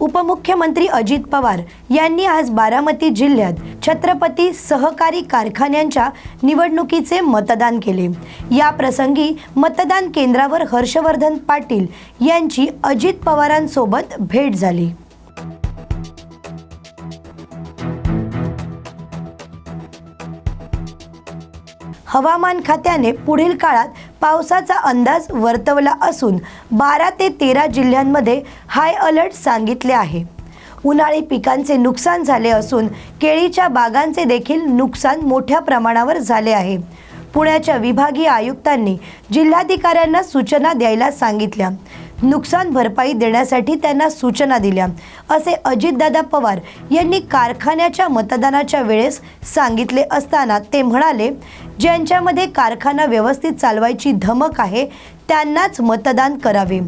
उपमुख्यमंत्री अजित पवार यांनी आज बारामती जिल्ह्यात छत्रपती सहकारी कारखान्यांच्या निवडणुकीचे मतदान केले. या प्रसंगी मतदान केंद्रावर हर्षवर्धन पाटील यांची अजित पवारांसोबत भेट झाली. हवामान खात्याने पुढील काळात पावसाचा अंदाज वर्तवला असून बारा ते तेरा जिल्ह्यांमध्ये हाय अलर्ट सांगितले आहे. उन्हाळी पिकांचे नुकसान झाले असून केळीच्या बागांचे देखील नुकसान मोठ्या प्रमाणावर झाले आहे. पुण्याच्या विभागीय आयुक्तांनी जिल्हाधिकाऱ्यांना सूचना द्यायला सांगितल्या. नुकसान भरपाई देण्यासाठी त्यांना सूचना दिल्या असे अजितदादा पवार यांनी कारखान्याच्या मतदानाच्या वेळेस सांगितले असताना ते म्हणाले ज्यांच्यामध्ये कारखाना व्यवस्थित चालवायची धमक आहे त्यांनाच मतदान करावे.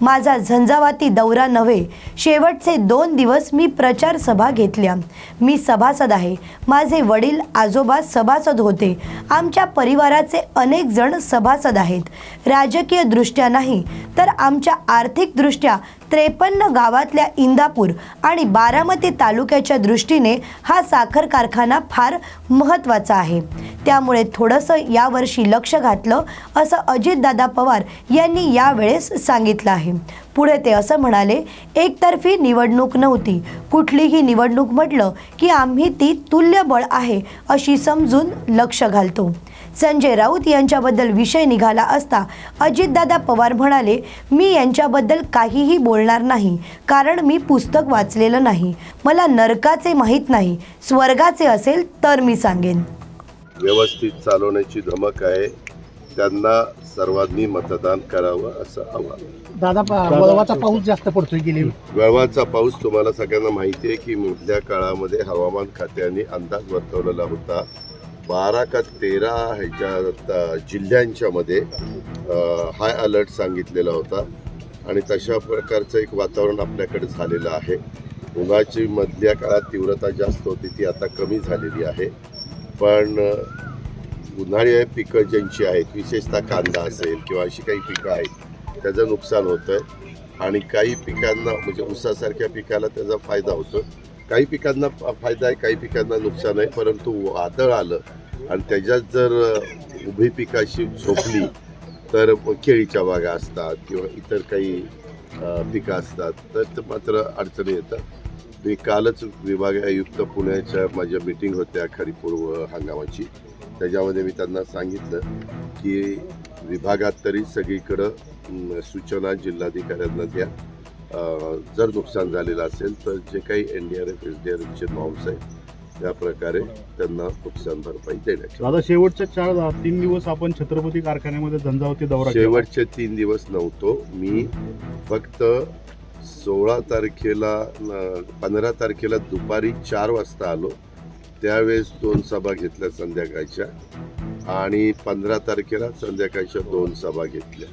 माझा झंझावाती दौरा नव्हे शेवटचे दोन दिवस मी प्रचार सभा घेतल्या. मी सभासद आहे. माझे वडील आजोबा सभासद होते. आमच्या परिवाराचे अनेक जण सभासद आहेत. राजकीय दृष्ट्या नाही तर आमच्या आर्थिकदृष्ट्या त्रेपन्न गावातल्या इंदापूर आणि बारामती तालुक्याच्या दृष्टीने हा साखर कारखाना फार महत्त्वाचा आहे. त्यामुळे थोडंसं यावर्षी लक्ष घातलं असं अजितदादा पवार यांनी यावेळेस सांगितलं आहे. पुढे ते असं म्हणाले एकतर्फी निवडणूक नव्हती. कुठलीही निवडणूक म्हटलं की आम्ही ती तुल्यबळ आहे अशी समजून लक्ष घालतो. संजय राऊत यांच्याबद्दल विषय निघाला असता अजितदादा पवार म्हणाले मी यांच्याबद्दल काहीही बोलणार नाही कारण मी पुस्तक वाचलेलं नाही. मला नरकाचे माहीत नाही. स्वर्गाचे असेल तर मी सांगेन. व्यवस्थित चालवण्याची धमक आहे. त्यांना सर्वांनी मतदान करावं असं आव्हान. दादा वळवाचा पाऊस. जास्त पडतोय गेली. वळवाचा पाऊस तुम्हाला सगळ्यांना माहिती आहे की मधल्या काळामध्ये हवामान खात्याने अंदाज वर्तवलेला होता. बारा का तेरा ह्याच्या जिल्ह्यांच्या मध्ये हाय अलर्ट सांगितलेला होता. आणि तशा प्रकारचं एक वातावरण आपल्याकडे झालेलं आहे. उन्हाची मधल्या काळात तीव्रता जास्त होती ती आता कमी झालेली आहे. पण उन्हाळी पिकं ज्यांची आहेत विशेषतः कांदा असेल किंवा अशी काही पिकं आहेत त्याचं नुकसान होतं आहे आणि काही पिकांना म्हणजे ऊसासारख्या पिकाला त्याचा फायदा होतो काही पिकांना फायदा आहे काही पिकांना नुकसान आहे परंतु वादळ आलं आणि त्याच्यात जर उभी पिकाशी झोपली तर केळीच्या बागा असतात किंवा इतर काही पिकं असतात तर ते मात्र अडचणी येतात. मी कालच विभागीय आयुक्त पुण्याच्या माझ्या मिटिंग होत्या खरीपूर्व हंगामाची. त्याच्यामध्ये मी त्यांना सांगितलं की विभागात तरी सगळीकडं सूचना जिल्हाधिकाऱ्यांना द्या. जर नुकसान झालेलं असेल तर जे काही N D R F S D R एफचे norms आहेत त्या प्रकारे त्यांना नुकसान भरपाई देण्याची दादा शेवटच्या चार तीन दिवस आपण छत्रपती कारखान्यामध्ये झंझावती दौरा. शेवटचे तीन दिवस नव्हतो. मी फक्त सोळा तारखेला पंधरा तारखेला दुपारी चार वाजता आलो. त्यावेळेस दोन सभा घेतल्या संध्याकाळच्या आणि पंधरा तारखेला संध्याकाळच्या दोन सभा घेतल्या.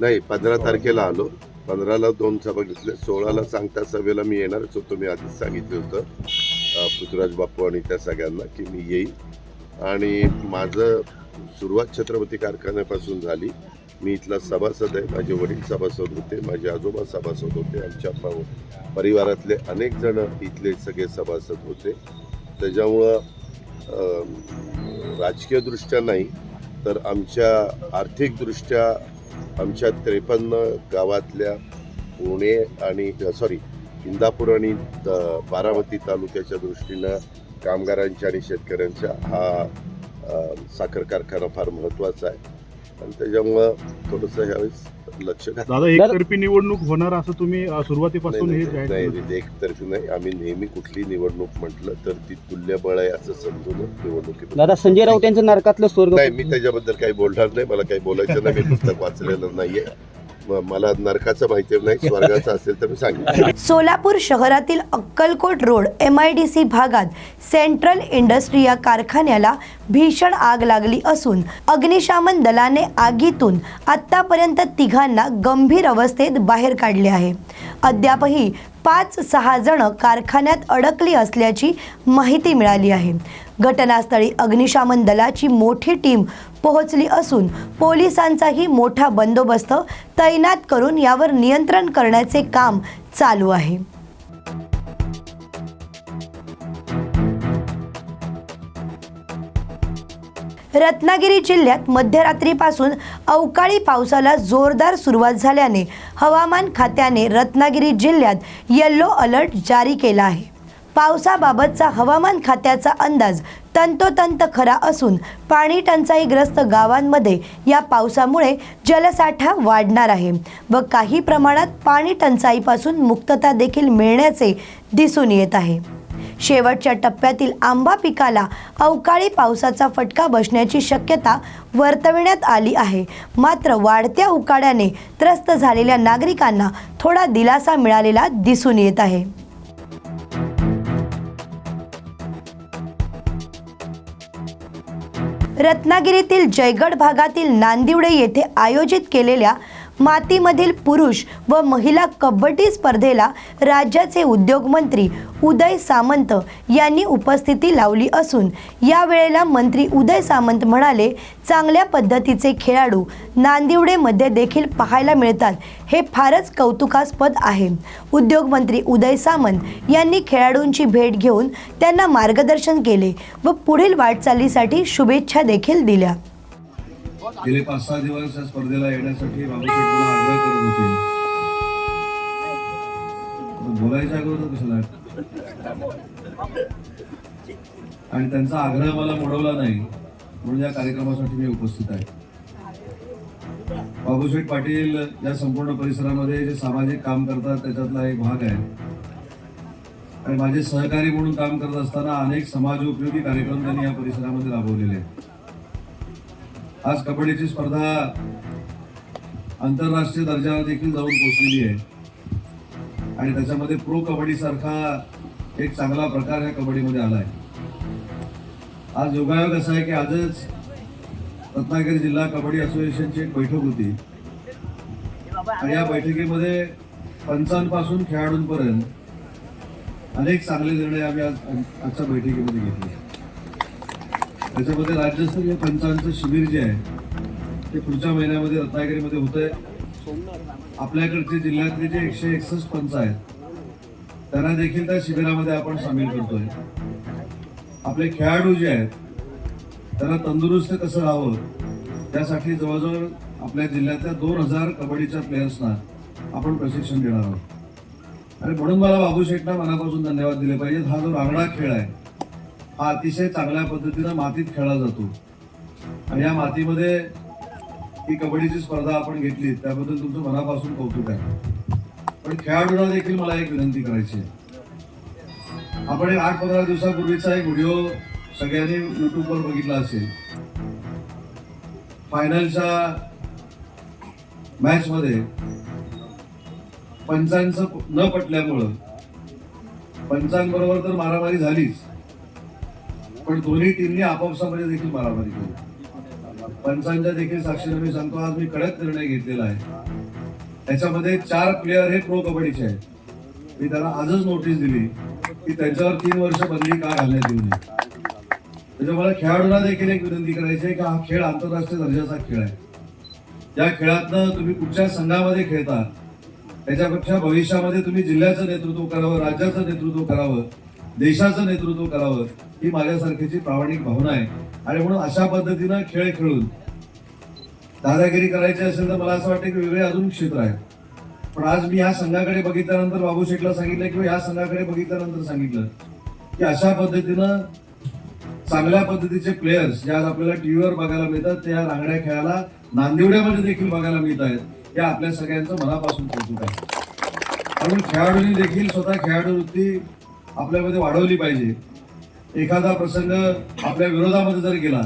नाही पंधरा तारखेला आलो. पंधराला दोन सभा घेतल्या. सोळाला सांगता सभेला मी येणारच होतो मी आधीच सांगितलं होतं अ, पृथ्वीराज बापू आणि त्या सगळ्यांना की मी येईल आणि माझं सुरुवात छत्रपती कारखान्यापासून झाली. मी इथला सभासद आहे. माझे वडील सभासद होते माझे आजोबा सभासद होते आमच्या परिवारातले अनेक जण इथले सगळे सभासद होते. त्याच्यामुळं राजकीयदृष्ट्या नाही तर आमच्या आर्थिकदृष्ट्या आमच्या त्रेपन्न गावातल्या पुणे आणि सॉरी इंदापूर आणि बारामती तालुक्याच्या दृष्टीनं कामगारांच्या आणि शेतकऱ्यांच्या हा साखर कारखाना फार महत्त्वाचा आहे. आणि त्याच्यामुळं थोडंसं ह्यावेळेस लक्ष घातलं दादा एकतर्फी निवडणूक होणार असं तुम्ही अ, सुरुवातीपासून हे नाही, जाहीर नाही केलं. नाही, एकतर्फी नाही. आम्ही नेहमी कुठली निवडणूक म्हटलं तर ती तुल्यबळ आहे असं समजून निवडणुकीत दादा संजय राऊत यांचं नरकातलं स्वर्ग नाही मी त्याच्याबद्दल काही बोलणार नाही. मला काही बोलायचं नाही. मी पुस्तक वाचलेलं नाहीये. मला नरकाचं माहिती नाही स्वर्गाचं असेल तर मी सांगेन. सोलापूर शहरातील Akkalkot road M I D C भागात सेंट्रल इंडस्ट्री या कारखान्याला भीषण आग लागली असून अग्निशामन दलाने आगीतून आत्तापर्यंत तिघांना गंभीर अवस्थेत बाहेर काढले आहे. अद्यापही पाच सहा जण कारखान्यात अडकली असल्याची माहिती मिळाली आहे. घटनास्थळी अग्निशामन दलाची मोठी टीम पोहोचली असून पोलिसांचाही मोठा बंदोबस्त तैनात करून यावर नियंत्रण करण्याचे काम चालू आहे. रत्नागिरी जिल्ह्यात मध्यरात्रीपासून अवकाळी पावसाला जोरदार सुरुवात झाल्याने हवामान खात्याने रत्नागिरी जिल्ह्यात येल्लो अलर्ट जारी केला आहे. पावसाबाबतचा हवामान खात्याचा अंदाज तंतोतंत खरा असून पाणी टंचाईग्रस्त गावांमध्ये या पावसामुळे जलसाठा वाढणार आहे व काही प्रमाणात पाणी टंचाईपासून मुक्तता देखील मिळण्याचे दिसून येत आहे. शेवटच्या टप्प्यातील आंबा पिकाला अवकाळी पावसाचा फटका बसण्याची शक्यता वर्तविण्यात आली आहे. मात्र वाढत्या उकाड्याने त्रस्त झालेल्या नागरिकांना थोडा दिलासा मिळालेला दिसून येत आहे. रत्नागिरीतील जयगड भागातील नांदिवडे येथे आयोजित केलेल्या मातीमधील पुरुष व महिला कबड्डी स्पर्धेला राज्याचे उद्योगमंत्री उदय सामंत यांनी उपस्थिती लावली असून या वेळेला मंत्री उदय सामंत म्हणाले चांगल्या पद्धतीचे खेळाडू नांदिवडेमध्ये देखील पाहायला मिळतात. हे फारच कौतुकास्पद आहे. उद्योगमंत्री उदय सामंत यांनी खेळाडूंची भेट घेऊन त्यांना मार्गदर्शन केले व पुढील वाटचालीसाठी शुभेच्छा देखील दिल्या. गेले पाच सहा दिवस या स्पर्धेला येण्यासाठी बाबासाहेब मला आग्रह करत होते. बोलायच्या अगोदर कशाला? आणि त्यांचा आग्रह मला मोडवला नाही म्हणून या कार्यक्रमासाठी मी उपस्थित आहे. बाबूशेठ पाटील या संपूर्ण परिसरामध्ये जे सामाजिक काम करतात त्याच्यातला एक भाग आहे. आणि माझे सहकारी म्हणून काम करत असताना अनेक समाजोपयोगी कार्यक्रम त्यांनी या परिसरामध्ये राबवलेले आहेत. आज कबड्डीची स्पर्धा आंतरराष्ट्रीय दर्जावर देखील जाऊन पोहोचलेली आहे. आणि त्याच्यामध्ये प्रो कबड्डी सारखा एक चांगला प्रकार ह्या कबड्डीमध्ये आला आहे आज योगायोग असा आहे की आजच रत्नागिरी जिल्हा कबड्डी असोसिएशनची एक बैठक होती. आणि या बैठकीमध्ये पंचांपासून खेळाडूंपर्यंत अनेक चांगले निर्णय आम्ही आज आजच्या बैठकीमध्ये घेतले. त्याच्यामध्ये राज्यस्तरीय पंचांचं शिबिर जे आहे ते पुढच्या महिन्यामध्ये रत्नागिरीमध्ये होतंय. आपल्याकडचे जिल्ह्यातले जे एकशे एकसष्ट पंच आहेत त्यांना देखील त्या शिबिरामध्ये आपण सामील करतोय. आपले खेळाडू जे आहेत त्यांना तंदुरुस्त कसं राहावं त्यासाठी जवळजवळ आपल्या जिल्ह्यातल्या दोन हजार कबड्डीच्या प्लेयर्सना आपण प्रशिक्षण देणार आहोत. आणि म्हणून मला बाबू शेठना मनापासून धन्यवाद दिले पाहिजेत. हा जो रांगडा खेळ आहे हा अतिशय चांगल्या पद्धतीनं मातीत खेळला जातो. आणि या मातीमध्ये ही कबड्डीची स्पर्धा आपण घेतली त्याबद्दल तुमचं मनापासून कौतुक आहे. पण खेळाडूंना देखील मला एक विनंती करायची आहे. आपण एक आठ पंधरा दिवसापूर्वीचा एक व्हिडिओ सगळ्यांनी युट्यूबवर बघितला असेल. फायनलच्या मॅचमध्ये पंचांचं न पटल्यामुळं पंचांबरोबर तर मारामारी झालीच पण दोन्ही टीमनी आपापसामध्ये देखील मारामारी केली पंचांच्या देखील साक्षीने मी सांगतो आज मी कडक निर्णय घेतलेला आहे. त्याच्यामध्ये चार प्लेयर हे प्रो कबड्डीचे आहेत. मी त्याला आजच नोटीस दिली की त्यांच्यावर तीन वर्ष बंदी का घालण्यात येऊ नये. म्हणजे त्याच्यामुळे खेळाडूंना देखील एक विनंती करायची आहे की हा खेळ आंतरराष्ट्रीय दर्जाचा खेळ आहे. या खेळातनं तुम्ही कुठच्या संघामध्ये खेळता त्याच्यापेक्षा भविष्यामध्ये तुम्ही जिल्ह्याचं नेतृत्व करावं राज्याचं नेतृत्व करावं देशाचं नेतृत्व करावं ही माझ्यासारखीची प्रामाणिक भावना आहे. आणि म्हणून अशा पद्धतीनं खेळ खेळून दादागिरी करायची असेल तर मला असं वाटतं की वेगळे अजून क्षेत्र आहे. पण आज मी ह्या संघाकडे बघितल्यानंतर बाबू शेठला सांगितलं किंवा ह्या संघाकडे बघितल्यानंतर सांगितलं की अशा पद्धतीनं चांगल्या पद्धतीचे प्लेयर्स जे आज आपल्याला टीव्हीवर बघायला मिळतात त्या रांगड्या खेळाला नांदिवड्यामध्ये देखील बघायला मिळत आहेत हे आपल्या सगळ्यांचं मनापासून कौतुक आहे. म्हणून खेळाडूंनी देखील स्वतः खेळाडू वृत्ती आपल्यामध्ये वाढवली पाहिजे. एखादा प्रसंग आपल्या विरोधामध्ये जर गेला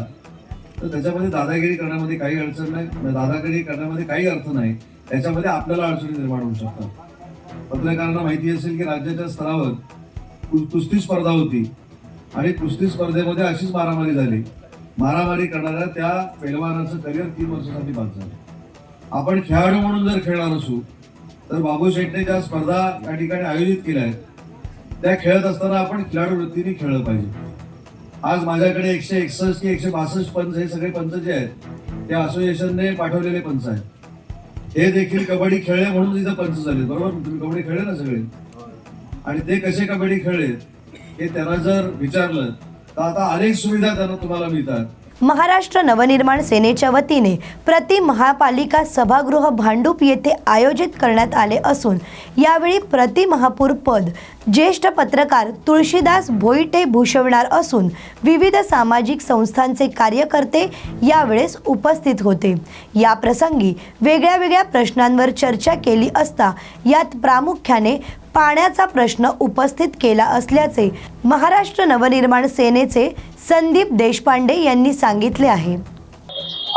तर त्याच्यामध्ये दादागिरी करण्यामध्ये काही अडचण नाही. म्हणजे दादागिरी करण्यामध्ये काही अर्थ नाही. त्याच्यामध्ये आपल्याला अडचणी निर्माण होऊ शकतात. पत्रकारांना माहिती असेल की राज्याच्या स्तरावर कुस्ती स्पर्धा होती. आणि कुस्ती स्पर्धेमध्ये अशीच मारामारी झाली. मारामारी करणाऱ्या त्या पैलवानाचं करिअर तीन वर्षासाठी बाद झालं. आपण खेळाडू म्हणून जर खेळणार असू तर बाबू शेटने ज्या स्पर्धा या ठिकाणी आयोजित केल्या आहेत. त्या खेळत असताना आपण खेळाडू वृत्तीने खेळलं पाहिजे. आज माझ्याकडे एकशे एकसष्ट की एकशे बासष्ट पंच हे सगळे पंच जे आहेत ते असोसिएशनने पाठवलेले पंच आहेत. हे देखील कबड्डी खेळले म्हणून तिथं पंच झाले बरोबर? तुम्ही कबड्डी खेळले ना सगळे? आणि ते कसे कबड्डी खेळले हे त्यांना जर विचारलं तर आता अनेक सुविधा त्यांना तुम्हाला मिळतात. महाराष्ट्र नवनिर्माण सेनेच्या वतीने प्रति महापालिका सभागृह भांडूप येथे आयोजित करण्यात आले असून यावेळी प्रति महापौर पद ज्येष्ठ पत्रकार तुळशीदास भोईटे भूषवणार असून विविध सामाजिक संस्थांचे कार्यकर्ते यावेळेस उपस्थित होते. या प्रसंगी वेगळ्या वेगळ्या प्रश्नांवर चर्चा केली असता यात प्रामुख्याने पाण्याचा प्रश्न उपस्थित केला असल्याचे महाराष्ट्र नवनिर्माण सेनेचे संदीप देशपांडे यांनी सांगितले आहे.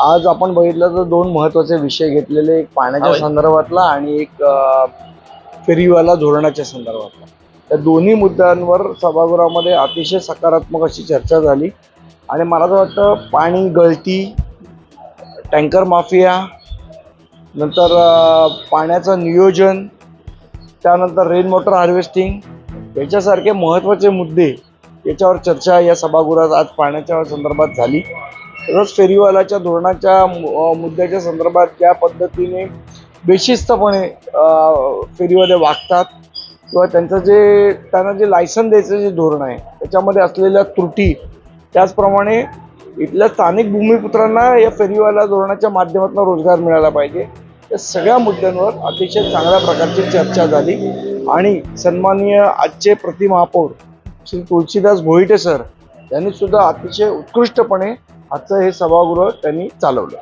आज आपण बघितलं तर दोन महत्त्वाचे विषय घेतलेले एक पाण्याच्या संदर्भातला आणि एक फेरीवाला धोरणाच्या संदर्भातला. त्या दोन्ही मुद्द्यांवर सभागृहामध्ये अतिशय सकारात्मक अशी चर्चा झाली आणि मला असं वाटतं पाणी गळती टँकर माफिया नंतर पाण्याचं नियोजन त्यानंतर रेन वॉटर हार्वेस्टिंग याच्यासारखे महत्त्वाचे मुद्दे याच्यावर चर्चा या सभागृहात आज पाण्याच्या संदर्भात झाली. तसंच फेरीवालाच्या धोरणाच्या मु- मुद्द्याच्या संदर्भात ज्या पद्धतीने बेशिस्तपणे फेरीवाले वागतात किंवा त्यांचं जे त्यांना जे लायसन द्यायचं जे धोरण आहे त्याच्यामध्ये असलेल्या त्रुटी त्याचप्रमाणे इथल्या स्थानिक भूमिपुत्रांना या फेरीवाला धोरणाच्या माध्यमातून रोजगार मिळाला पाहिजे. या सगळ्या मुद्द्यांवर अतिशय चांगल्या प्रकारची चर्चा झाली. आणि सन्माननीय आजचे प्रतिमहापौर श्री तुळशीदास भोईटे सर यांनी सुद्धा अतिशय उत्कृष्टपणे आजचं हे सभागृह त्यांनी चालवलं.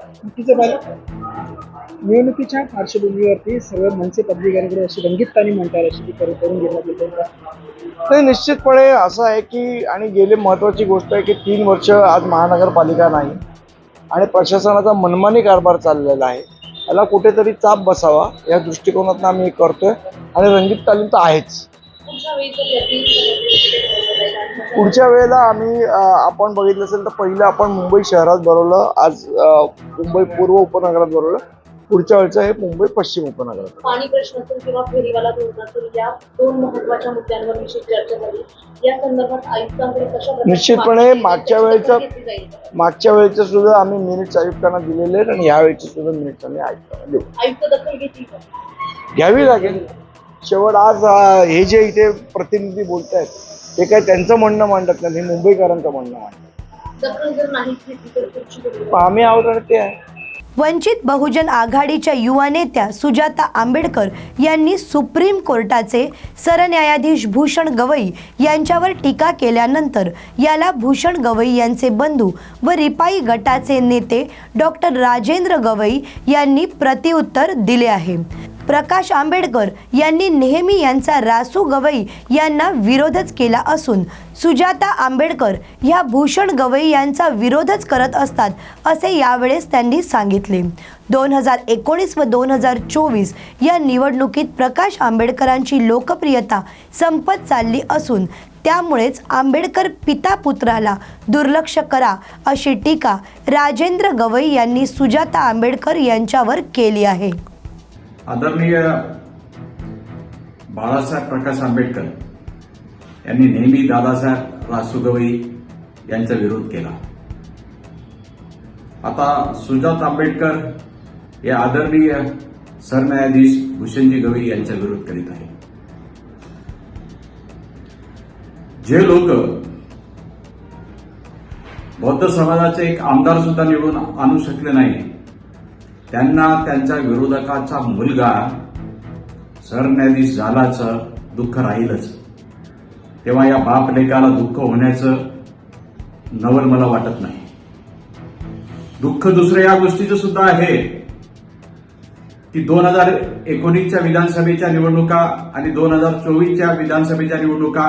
निवडणुकीच्या पार्श्वभूमीवरती सर्व मनसे पदाधिकाऱ्यांकडे अशी रंगीत ताणी म्हणतात अशी ती करून घेण्यात येते नाही निश्चितपणे असं आहे की आणि गेले महत्त्वाची गोष्ट आहे की तीन वर्ष आज महानगरपालिका नाही आणि प्रशासनाचा मनमानी कारभार चाललेला आहे. याला कुठेतरी चाप बसावा या दृष्टिकोनातून आम्ही करतोय आणि रंगीत तालीम तर आहेच. पुढच्या वेळेला आम्ही आपण बघितलं असेल तर पहिलं आपण मुंबई शहरात भरवलं आज मुंबई पूर्व उपनगरात भरवलं. पुढच्या वेळचं हे मुंबई पश्चिम उपनगरात. पाणी प्रश्न असेल किंवा फेरीवाला धोरण असेल या दोन महत्त्वाच्या मुद्द्यांवर विशेष चर्चा झाली. या संदर्भात आयुक्तांकडे कशा निश्चितपणे मागच्या वेळेचं-? मागच्या वेळेचे सुद्धा आम्ही मिनिट्स आयुक्तांना दिलेले आहेत आणि यावेळेचे सुद्धा मिनिट्स आम्ही आयुक्तांना देऊ. आयुक्त दखल घेतली घ्यावी लागेल. शेवट आज हे जे इथे प्रतिनिधी बोलत आहेत ते काय त्यांचं म्हणणं मांडत नाही हे मुंबईकरांचं म्हणणं मांडतात पण आम्ही आहोत आणि ते आहे. वंचित बहुजन आघाडीच्या युवा नेत्या सुजाता आंबेडकर यांनी सुप्रीम कोर्टाचे सरन्यायाधीश भूषण गवई यांच्यावर टीका केल्यानंतर याला भूषण गवई यांचे बंधू व रिपाई गटाचे नेते डॉक्टर राजेंद्र गवई यांनी प्रतिउत्तर दिले आहे. प्रकाश आंबेडकर यांनी नेहमी यांचा रासू गवई यांना विरोधच केला असून सुजाता आंबेडकर ह्या भूषण गवई यांचा विरोधच करत असतात असे यावेळेस त्यांनी सांगितले. दोन हजार एकोणीस व दोन हजार चोवीस या निवडणुकीत प्रकाश आंबेडकरांची लोकप्रियता संपत चालली असून त्यामुळेच आंबेडकर पिता पुत्राला दुर्लक्ष करा अशी टीका राजेंद्र गवई यांनी सुजाता आंबेडकर यांच्यावर केली आहे. आदरणीय बाळासाहेब प्रकाश आंबेडकर यांनी नेहमी दादासाहेब रासुगवई यांचा विरोध केला. आता सुजात आंबेडकर हे आदरणीय सरन्यायाधीश भूषणजी गवई यांचा विरोध करीत आहे जे लोक बौद्ध समाजाचे एक आमदार सुद्धा निवडून आणू शकले नाही त्यांना त्यांच्या विरोधकाचा मुलगा सरन्यायाधीश झाल्याचं दुःख राहीलच. तेव्हा या बाप लेकाला दुःख होण्याचं नवल मला वाटत नाही. दुःख दुसरं या गोष्टीचं सुद्धा आहे की दोन हजार एकोणीसच्या विधानसभेच्या निवडणुका आणि दोन हजार चोवीसच्या विधानसभेच्या निवडणुका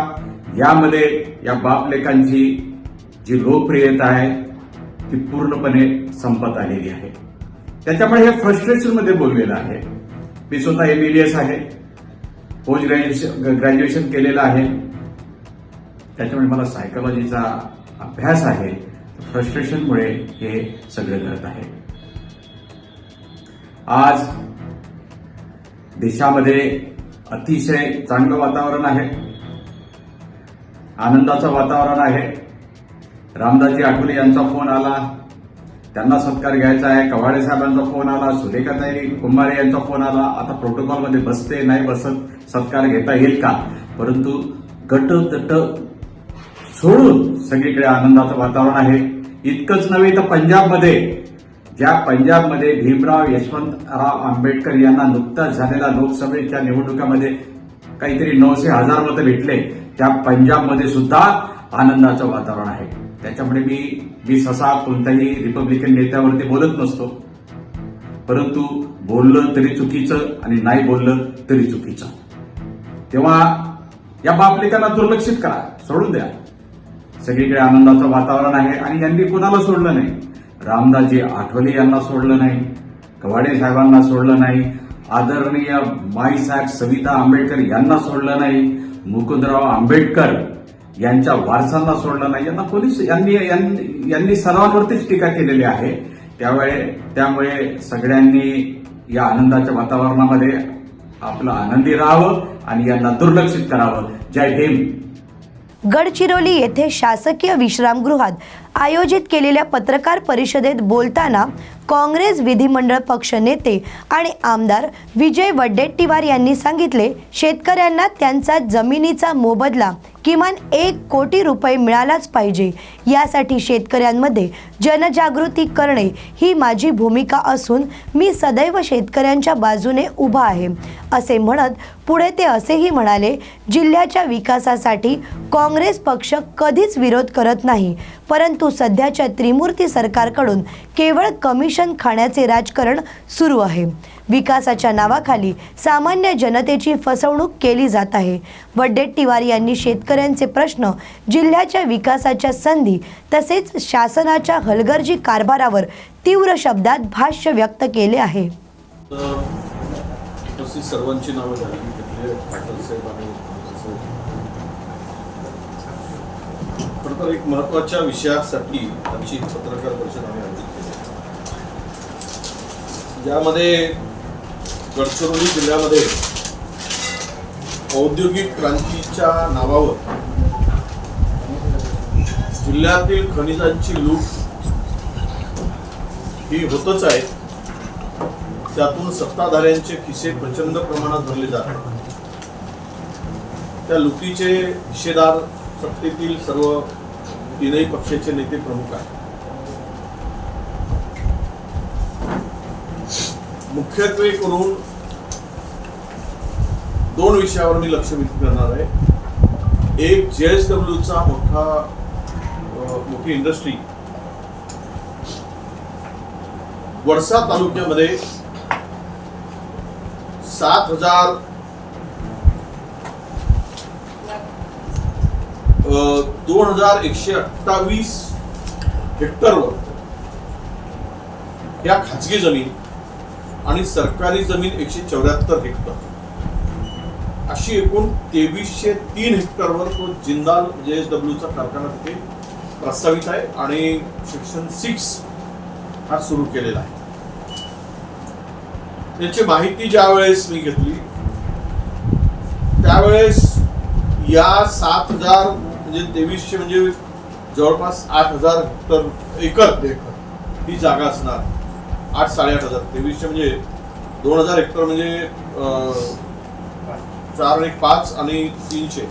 यामध्ये या बाप लेकांची जी लोकप्रियता आहे ती पूर्णपणे संपत आलेली आहे. त्याच्यामुळे हे फ्रस्ट्रेशनमध्ये बोललेलं आहे. मी स्वतः एमबीबीएस आहे. पोस्ट ग्रॅज्युएशन ग्रॅज्युएशन केलेलं आहे. त्याच्यामुळे मला सायकोलॉजीचा अभ्यास आहे. फ्रस्ट्रेशनमुळे हे सगळं करत आहे. आज देशामध्ये अतिशय चांगलं वातावरण आहे. आनंदाचं वातावरण आहे. रामदासजी आठवले यांचा फोन आला. त्यांना सत्कार घ्यायचा आहे. कवाडे साहेबांचा फोन आला सुरेखाताई कुंभारे यांचा फोन आला. आता प्रोटोकॉलमध्ये बसते नाही बसत सत्कार घेता येईल का? परंतु गट तट सोडून सगळीकडे आनंदाचं वातावरण आहे. इतकंच नव्हे तर पंजाबमध्ये ज्या पंजाबमध्ये भीमराव यशवंतराव आंबेडकर यांना नुकताच झालेल्या लोकसभेच्या निवडणुकामध्ये काहीतरी नऊशे हजार मतं भेटले. त्या पंजाबमध्ये सुद्धा आनंदाचं वातावरण आहे. त्याच्यामुळे मी मी ससा कोणत्याही रिपब्लिकन नेत्यावरती बोलत नसतो. परंतु बोललं तरी चुकीचं आणि नाही बोललं तरी चुकीचं. तेव्हा या बापलेकांना दुर्लक्षित करा सोडून द्या. सगळीकडे आनंदाचं वातावरण आहे आणि यांनी कोणाला सोडलं नाही? रामदासजी आठवले यांना सोडलं नाही. कवाडे साहेबांना सोडलं नाही. आदरणीय माईसाहेब सविता आंबेडकर यांना सोडलं नाही. मुकुंदराव आंबेडकर यांच्या वारसांना सोडलं नाही. यांना पोलीस यांनी यांनी सर्वांवरतीच टीका केलेली आहे. त्यावेळे त्यामुळे सगळ्यांनी या आनंदाच्या वातावरणामध्ये आपलं आनंदी राहावं आणि यांना दुर्लक्षित करावं. जय भीम. गडचिरोली येथे शासकीय विश्रामगृहात आयोजित केलेल्या पत्रकार परिषदेत बोलताना काँग्रेस विधिमंडळ पक्ष नेते आणि आमदार विजय वड्डेट्टीवार यांनी सांगितले शेतकऱ्यांना त्यांचा जमिनीचा मोबदला किमान एक कोटी रुपये मिळालाच पाहिजे. यासाठी शेतकऱ्यांमध्ये जनजागृती करणे ही माझी भूमिका असून मी सदैव शेतकऱ्यांच्या बाजूने उभा आहे असे म्हणत पुढे ते असेही म्हणाले जिल्ह्याच्या विकासासाठी काँग्रेस पक्ष कधीच विरोध करत नाही परंतु सध्याच्या त्रिमूर्ती सरकारकडून केवळ कमिशन खाण्याचे राजकारण सुरू आहे. विकासाच्या नावाखाली सामान्य जनतेची फसवणूक केली जात आहे. वड्डेट्टीवार यांनी शेतकऱ्यांचे प्रश्न जिल्ह्याच्या विकासाच्या संधी तसेच शासनाच्या हलगर्जी कारभारावर तीव्र शब्दात भाष्य व्यक्त केले आहे. सर्वांची नावं झाली तर एक महत्त्वाच्या विषयासाठी आमची पत्रकार परिषद आम्ही आयोजित ज्यामध्ये गडचिरोली जिल्ह्यामध्ये औद्योगिक क्रांतीच्या नावावर जिल्ह्यातील खनिजांची लूट ही होतच आहे. त्यातून सत्ताधाऱ्यांचे खिसे प्रचंड प्रमाणात भरले जात आहेत. त्या लुटीचे हिशेदार सत्तेतील सर्व तीनही पक्षाचे नेते प्रमुख आहेत. मुख्यत्वे करून दोन विषयावर मी लक्ष व्यक्त करणार आहे. एक जेएसडब्ल्यूचा मोठा मोठी इंडस्ट्री वडसा तालुक्यामध्ये सात हजार दोन हजार एकशे अठ्ठावीस हेक्टरवर या खाजगी जमीन आणि सरकारी जमीन एकशे चौऱ्याहत्तर हेक्टर. अशी एकूण तेवीसशे तीन हेक्टरवर तो जिंदाल जे एस डब्ल्यूचा कारखाना तिथे प्रस्तावित आहे आणि सेक्शन सिक्स हा सुरू केलेला आहे. त्याची माहिती ज्या वेळेस मी घेतली त्यावेळेस या सात हजार म्हणजे तेवीसशे म्हणजे जवळपास आठ हजार हेक्टर एकर ही जागा असणार. आठ साडेआठ हजार. तेवीसशे म्हणजे दोन हजार हेक्टर म्हणजे अं, चार आणि पाच आणि तीनशे.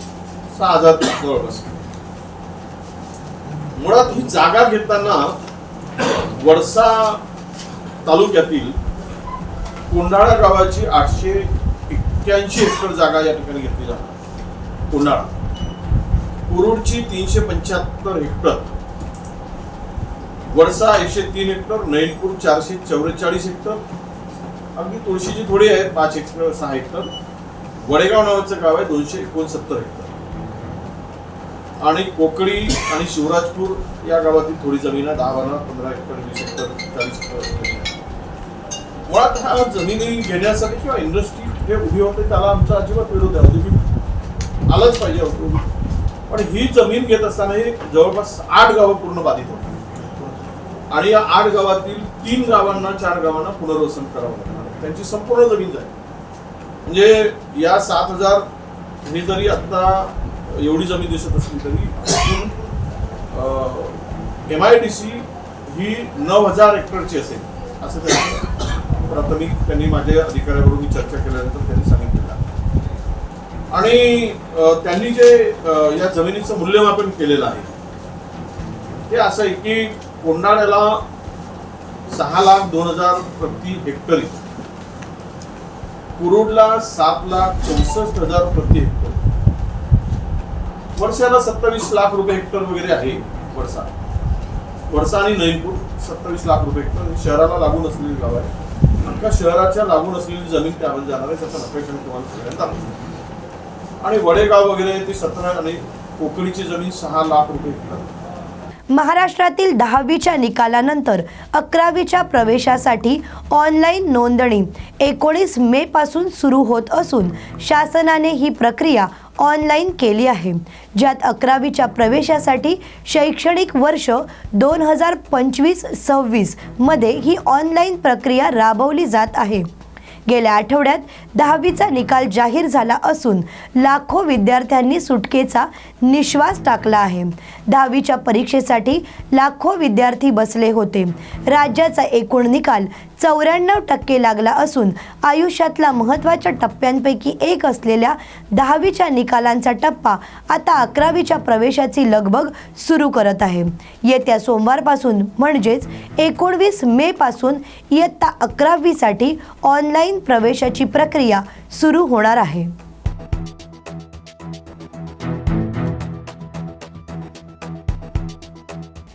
सहा हजार जवळपास. मुळात ही जागा घेताना वडसा तालुक्यातील कोंडाळा गावाची आठशे एक्क्याऐंशी हेक्टर जागा या ठिकाणी घेतली जाते. कोंडाळा. कुरुडची तीनशे पंच्याहत्तर हेक्टर वर्षा एकशे तीन हेक्टर नैनपूर चारशे चौवेचाळीस हेक्टर अगदी तुळशीची थोडी आहे पाच हेक्टर सहा हेक्टर. वडेगाव नावाचं गाव आहे दोनशे एकोणसत्तर हेक्टर. आणि कोकडी आणि शिवराजपूर या गावातील थोडी जमीन आहे दहा बारा पंधरा हेक्टर वीस हेक्टर चाळीस हेक्टर मुळात ह्या जमिनी घेण्यासाठी किंवा इंडस्ट्री जे उभी होते त्याला आमचा अजिबात विरोध आहे. औद्योगिक आलंच पाहिजे पण ही जमीन घेत असताना हे जवळपास आठ गावं पूर्ण बाधित होती. आणि या आठ गावातील तीन गावांना चार गावांना पुनर्वसन करावं लागणार. त्यांची संपूर्ण जमीन जाईल म्हणजे या सात हजार हे जरी आता एवढी जमीन दिसत असली तरी एम आय डी सी ही नऊ हजार हेक्टरची असेल असं त्यांनी प्राथमिक त्यांनी माझ्या अधिकाऱ्याबरोबर मी चर्चा केल्यानंतर त्यांनी सांगितलेलं आणि त्यांनी जे या जमिनीचं मूल्यमापन केलेलं आहे ते असं आहे की कोंडाळ्याला सहा लाख दोन हजार प्रति हेक्टरी. कुरुडला सात लाख चौसष्ट हजार प्रति हेक्टर. वर्षाला सत्तावीस लाख रुपये हेक्टर वगैरे आहे वर्षा. वर्षा आणि नैनपूर सत्तावीस लाख रुपये हेक्टर. शहराला लागून असलेली गाव आहे अख्खा शहराच्या लागून असलेली जमीन त्यामध्ये जाणार आहे त्याचा अपेक्षा तुम्हाला सगळ्यांना दाखवतो. आणि वडेगाव वगैरे ती सतरा आणि कोकणीची जमीन सहा लाख रुपये हेक्टर. महाराष्ट्रातील दहावीच्या निकालानंतर अकरावीच्या प्रवेशासाठी ऑनलाईन नोंदणी एकोणीस मे पासून सुरू होत असून शासनाने ही प्रक्रिया ऑनलाईन केली आहे ज्यात अकरावीच्या प्रवेशासाठी शैक्षणिक वर्ष दोन हजार पंचवीस सव्वीसमध्ये ही ऑनलाईन प्रक्रिया राबवली जात आहे. गेल्या आठवड्यात दहावीचा निकाल जाहीर झाला असून लाखो विद्यार्थ्यांनी सुटकेचा निश्वास टाकला आहे. दहावीच्या परीक्षेसाठी लाखो विद्यार्थी बसले होते. राज्याचा एकूण निकाल चौऱ्याण्णव टक्के लागला असून आयुष्यातला महत्त्वाच्या टप्प्यांपैकी एक असलेल्या दहावीच्या निकालांचा टप्पा आता अकरावीच्या प्रवेशाची लगबग सुरू करत आहे. येत्या सोमवारपासून म्हणजेच एकोणवीस मेपासून इयत्ता अकरावीसाठी ऑनलाईन प्रवेशाची प्रक्रिया सुरू होणार आहे.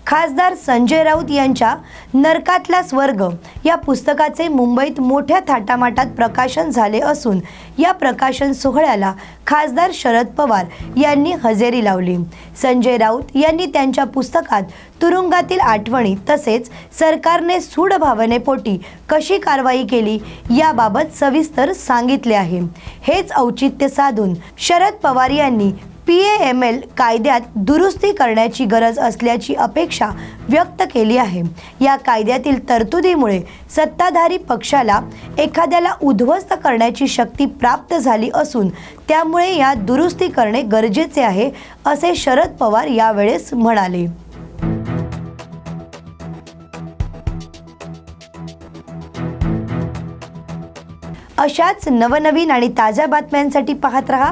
खासदार संजय राऊत यांच्या नरकातला स्वर्ग या पुस्तकाचे मुंबईत मोठ्या थाटामाटात प्रकाशन झाले असून या प्रकाशन सोहळ्याला खासदार शरद पवार यांनी हजेरी लावली. संजय राऊत यांनी त्यांच्या पुस्तकात तुरुंगातील आठवणी तसेच सरकारने सूड भावनेपोटी कशी कारवाई केली याबाबत सविस्तर सांगितले आहे. हेच औचित्य साधून शरद पवार यांनी पी एम एल कायद्यात दुरुस्ती करण्याची गरज असल्याची अपेक्षा व्यक्त केली आहे. या कायद्यातील तरतुदीमुळे सत्ताधारी पक्षाला एखाद्याला उद्ध्वस्त करण्याची शक्ती प्राप्त झाली असून त्यामुळे या दुरुस्ती करणे गरजेचे आहे असे शरद पवार यावेळेस म्हणाले. अशाच नवनवीन आणि ताज्या बातम्यांसाठी पाहत रहा